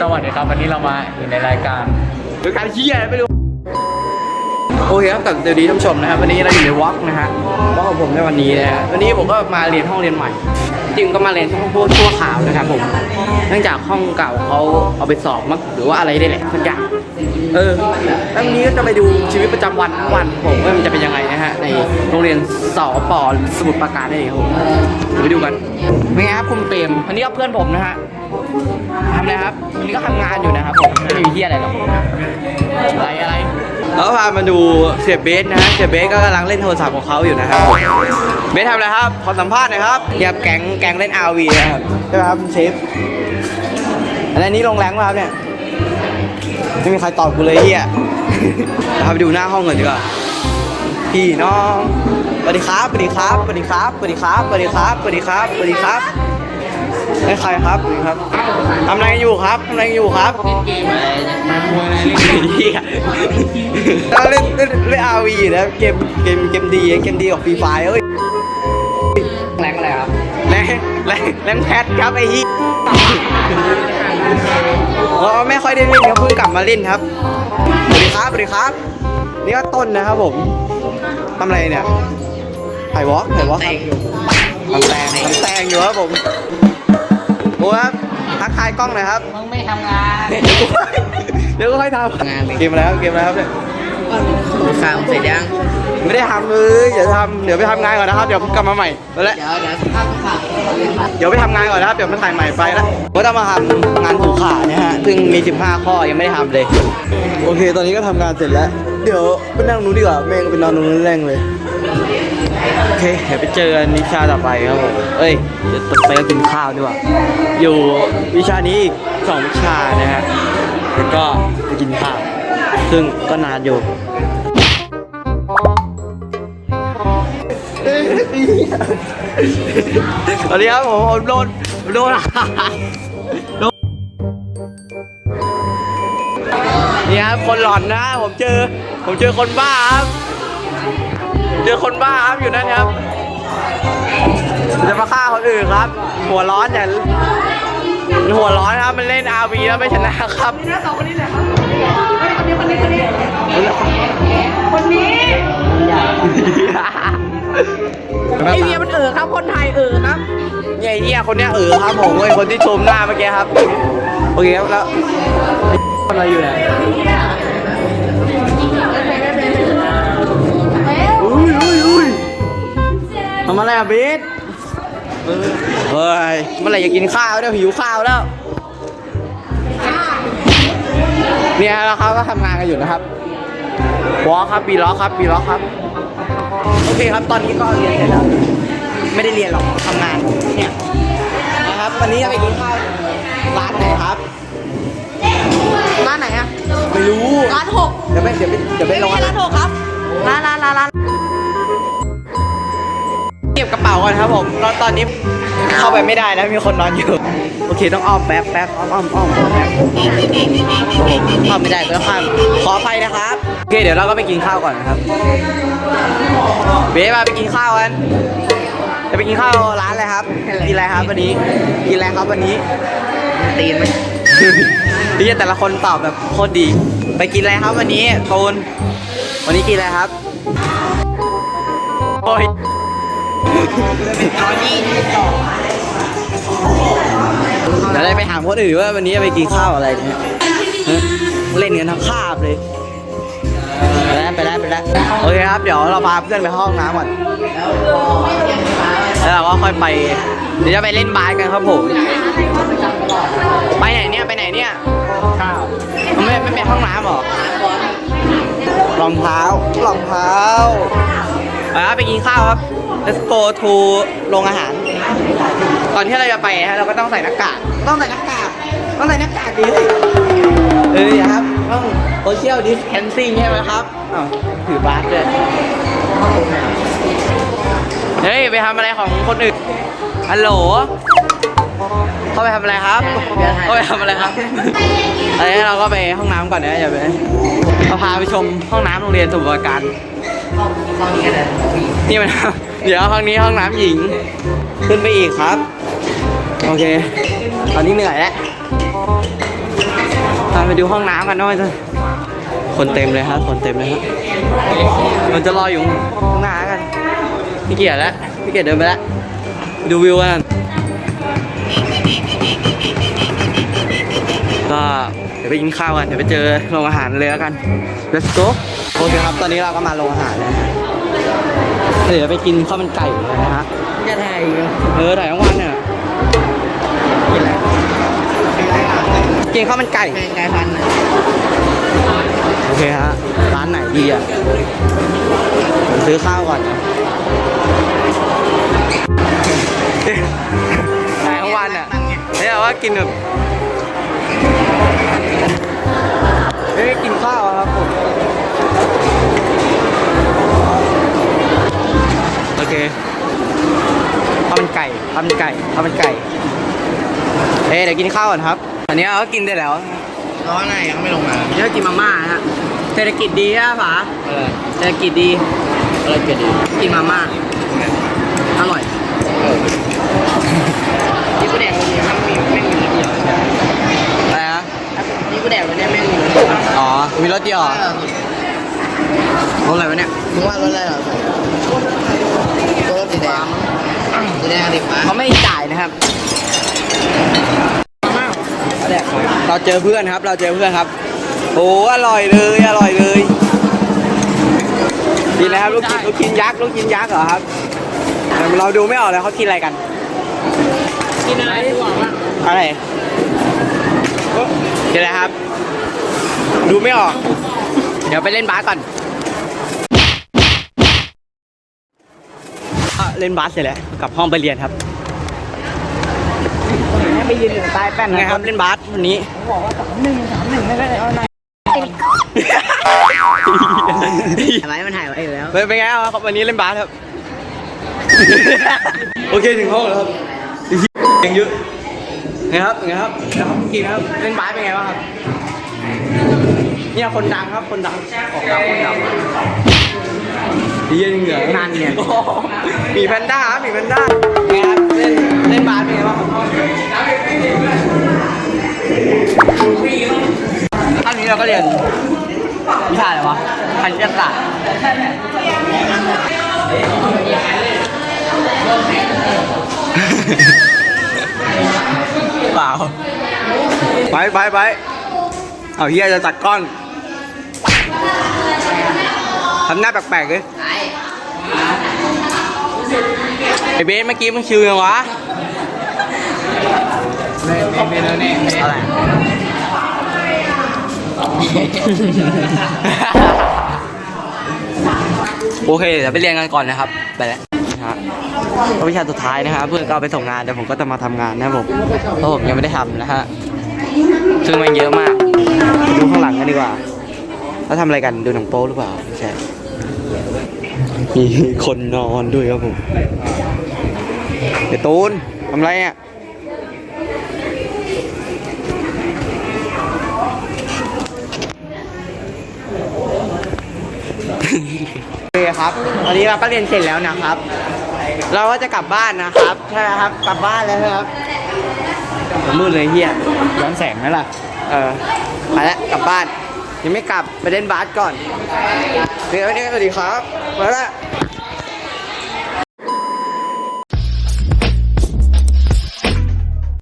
สวัสดีครับวันนี้เรามาอยู่ในรายการรายการเฮียอะไรไม่รู้โอเคครับกับสวัสดีท่านผู้ชมนะครับวันนี้เราอยู่ในวอล์กนะฮะวอล์กของผมในวันนี้นะฮะวันนี้ผมก็มาเรียนห้องเรียนใหม่ จริงก็มาเรียนห้องพวกชั่วข่าวนะครับผมเนื่องจากห้องเก่าเขาเอาไปสอบมั้งหรือว่าอะไรได้แหละสักอย่างเออแล้ววันนี้ก็จะไปดูชีวิตประจำวันทั้งวันผมว่ามันจะเป็นยังไงนะฮะในโรงเรียนสอปอสมุทรปราการนั่นเองครับผมเดี๋ยวไปดูกันเป็นไงครับคุณเปรมวันนี้ก็เพื่อนผมนะฮะ ทำอะไรครับวันนี้ก็ทำงานอยู่นะครับผมไม่มีเฮียอะไรหรอกอะไรอะไรแล้วพามาดูเสียเบสนะฮะเสียเบสก็กำลังเล่นโทรศัพท์ของเขาอยู่นะครับเบสทำอะไรครับขอสัมภาษณ์หน่อยครับเกี่ยวกับแก๊งแก๊งเล่น RV นะครับใช่ไหมครับคุณเชฟอันนี้ลงแรงป่ะครับเนี่ยไม่มีใครตอบกูเลยเฮียเดี๋ยวพาไปดูหน้าห้องก่อนดีกว่าพี่น้องสวัสดีครับสวัสดีครับสวัสดีครับสวัสดีครับสวัสดีครับสวัสดีครับสวัสดีครับ ให้ใครครับสวัสดีครับทำอะไรอยู่ครับทำอะไรอยู่ครับมาคุยอะไรเล่นเฮียเราเล่นเล่นเล่นอาวีอยู่นะเกมเกมเกมดีเกมดีของฟรีไฟเอ้ยแรงอะไรครับแรงแรงแรงแพทครับไอ้ฮียอ๋อไม่ค่อยได้เล่นครับเพิ่งกลับมาเล่นครับสวัสดีครับสวัสดีครับนี่ก็ต้นนะครับผมทำอะไรเนี่ยถ่ายวอล์กถ่ายวอล์กครับทำแตงทำแตงอยู่ครับผมโอ้ครับทักทายกล้องหน่อยครับมึงไม่ทำงานเดี๋ยวก็ค่อยทำเกมอะไรครับเกมอะไรครับเนี่ยสามเสร็จยังไม่ได้ทำเลยอย่าทำเดี๋ยวไปทำงานก่อนนะครับเดี๋ยวผมกลับมาใหม่ไปแล้วเดี๋ยวเดี๋ยวสักพักค่ะเดี๋ยวไปทำงานก่อนนะครับเดี๋ยวมาถ่ายใหม่ไปแล้วก็ต้องมาทำงานผูกขาเนี่ยฮะซึ่งมี 15 ข้อยังไม่ได้ทำเลย โอเค ตอนนี้ก็ทำงานเสร็จแล้ว เดี๋ยวไปนั่งนู้นดีกว่าแม่งไปนอนตรงนู้นแรงเลย โอเคเดี๋ยวไปเจอกันวิชาต่อไปครับผม เอ้ยเดี๋ยวต่อไปก็กินข้าวดีกว่า อยู่วิชานี้อีกสองวิชานะฮะ แล้วก็ไปกินข้าว ซึ่งก็นานอยู่สวัสดีครับผมโดนผมโดนโดนนี่ครับคนหลอนนะ ผมเจอ ผมเจอคนบ้าครับ เจอคนบ้าครับอยู่นั่นครับ จะมาฆ่าคนอื่นครับ หัวร้อนอย่ามันหัวร้อนครับมันเล่นอาวีแล้วไม่ชนะครับนี่นะสองคนนี้แหละครับคนนี้คนนี้คนนี้คนนี้ไอเวียมันเออครับคนไทยเออครับเนี่ยไอ้เนี่ยคนเนี้ยเออครับผมเว้ยคนที่ชมหน้าเมื่อกี้ครับโอเคครับแล้วทำอะไรอยู่เนี่ย อุ้ยอุ้ยอุ้ยทำอะไรอะเบสเฮ้ยเมื่อไหร่จะกินข้าวเนี่ยหิวข้าวแล้ว เนี่ยแล้วเขาก็ทำงานกันอยู่นะครับวอลครับปีล็อกครับปีล็อกครับ โอเคครับตอนนี้ก็เรียนเสร็จแล้ว ไม่ได้เรียนหรอกทำงานเนี่ยนะครับ วันนี้จะไปกินข้าวร้านไหนครับร้านไหนอะไม่รู้ร้านหกเดี๋ยวไปเดี๋ยวไปเดี๋ยวไปลงไม่ใช่ร้านหกครับ ร้านร้านร้านร้านเก็บกระเป๋าก่อนครับผมตอนตอนนี้เข้าไปไม่ได้นะมีคนนอนอยู่ โอเคต้องอ้อมแป๊บแป๊บอ้อมอ้อมอ้อมอ้อมแป๊บเข้าไม่ได้ก็ต้องข้ามขออภัยนะครับโอเคเดี๋ยวเราก็ไปกินข้าวก่อนนะครับเบ๊มาไปกินข้าวกันจะไปกินข้าวร้านอะไรครับ กินอะไรครับวันนี้ กินอะไรครับวันนี้ ตีนไหม นี่แต่ละคนตอบแบบโคตรดี ไปกินอะไรครับวันนี้ตูนวันนี้กินอะไรครับ โอ้ยเดี๋ยวได้ไปถามคนอื่นว่าวันนี้ไปกินข้าวอะไรเนี่ยเล่นกันทั้งคาบเลยไปแล้วไปแล้วไปแล้วโอเคครับ เดี๋ยวเราพาเพื่อนไปห้องน้ำก่อน แล้วเราก็ค่อยไป เดี๋ยวจะไปเล่นบาสกันครับผม ไปไหนเนี่ย ไปไหนเนี่ยข้าวมันไม่ไม่เป็นห้องน้ำเหรอรองเท้ารองเท้าไปครับไปกินข้าวครับ let's go to โรงอาหารก่อนที่เราจะไปฮะเราก็ต้องใส่หน้ากาก ต้องใส่หน้ากาก ต้องใส่หน้ากากดีเลยเออครับ ต้อง social distancing ใช่ไหมครับอ้าวถือบาสด้วยเฮ้ย ไปทำอะไรของคนอื่น ฮัลโหล เข้าไปทำอะไรครับ เข้าไปทำอะไรครับอันนี้เราก็ไปห้องน้ำก่อนนะอย่าไปเราพาไปชมห้องน้ำโรงเรียนสมุทรปราการห้องนี้กันเลยนี่มัน เดี๋ยวห้องนี้ห้องน้ำหญิง ขึ้นไปอีกครับ โอเค ตอนนี้เหนื่อยแล้วพาไปดูห้องน้ำกันหน่อยเถอะคนเต็มเลยครับ คนเต็มเลยครับ มันจะรออยู่ข้างหน้ากันพี่เกียรติแล้วพี่เกียรติเดินไปแล้ว ดูวิวกันก็เดี๋ยวไปกินข้าวกันเดี๋ยวไปเจอโรงอาหารเลยแล้วกัน let's go โอเคครับ ตอนนี้เราก็มาโรงอาหารแล้วนะฮะเดี๋ยวไปกินข้าวมันไก่กันนะฮะจะถ่ายอีกเหรอเออถ่ายทั้งวันเนี่ยกินข้าวมันไก่แกงไก่พันธุ์นะโอเคฮะร้านไหนดีอะผมซื้อข้าวก่อนนะ ถ่ายทั้งวันอะเนี่ยว่ากินแบบเอ้ยกินข้าวอะครับผมโอเคข้าวมันไก่ข้าวมันไก่ข้าวมันไก่เอ้ยเดี๋ยวกินข้าวก่อนครับ อันนี้เราก็กินได้แล้วร้อนไหนยังไม่ลงมาเดี๋ยวกินมาม่าฮะเศรษฐกิจดีอะผาเออเศรษฐกิจดีอะไรเกิดดี กินมาม่า อร่อย นี่กูแดกวันนี้มันมีไม่มีรถเดียว อะไรนะ นี่กูแดกวันนี้ไม่มีรถเดียว อ๋อ มีรถเดียวเหรอรถอะไรวะเนี่ยมึงว่ารถอะไรเหรอรถสีแดงสีแดงดิฟ้าเขาไม่จ่ายนะครับ เราเจอเพื่อนครับ เราเจอเพื่อนครับ โอ้อร่อยเลยอร่อยเลยกินแล้วครับลูกกินลูกกินยักษ์ลูกกินยักษ์เหรอครับแต่เราดูไม่ออกเลยเขากินอะไรกัน กินอะไรดีกว่าบ้างอะไรกินอะไรครับ ดูไม่ออก เดี๋ยวไปเล่นบาสก่อนอะเล่นบาสเสร็จแล้วกลับห้องไปเรียนครับให้ไปยืนอยู่ใต้แป้นไงครับเล่นบาสวันนี้ บอกว่าสามหนึ่งสามหนึ่งไม่ได้เอาไหนทำไมมันถ่ายไว้แล้ว เป็นเป็นไงครับวันนี้เล่นบาสครับ โอเคถึงห้องแล้วครับยังเยอะไงครับไงครับนะครับกินครับเล่นบาสเป็นไงบ้างครับ เนี่ยคนดังครับคนดังของดังคนดังดีเย็นเหงื่อนั่นเนี่ยโอ้โหมีแพนด้าครับมีแพนด้าไงครับเล่นเล่นบาสเป็นไงบ้างครับท่านนี้เราก็เรียนวิชาอะไรวะคณิตศาสตร์เปล่าไปไปไปเอาเฮียจะตัดกล้อง ทำหน้าแปลกๆเลยไอเบสเมื่อกี้มึงชิวยังวะเน่เน่เน่เน่เน่อะไรโอเคเดี๋ยวไปเรียนกันก่อนนะครับ ไปแล้วนะฮะก็วิชาสุดท้ายนะครับ เพื่อนก็เอาไปส่งงานเดี๋ยวผมก็จะมาทำงานนะครับผมเพราะผมยังไม่ได้ทำนะฮะซึ่งมันเยอะมาก ดูข้างหลังกันดีกว่า แล้วทำอะไรกันดูหนังโป๊หรือเปล่าไม่ใช่มีคนนอนด้วยครับผมเดี๋ยวตูนทำอะไรอะโอเคครับวันนี้เราก็เรียนเสร็จแล้วนะครับ เราก็จะกลับบ้านนะครับใช่ไหมครับ กลับบ้านแล้วครับมืดเลยเฮียย้อนแสงไหมล่ะ เออไปแล้วกลับบ้าน ยังไม่กลับไปเล่นบาสก่อนเดี๋ยววันนี้สวัสดีครับมาแล้ว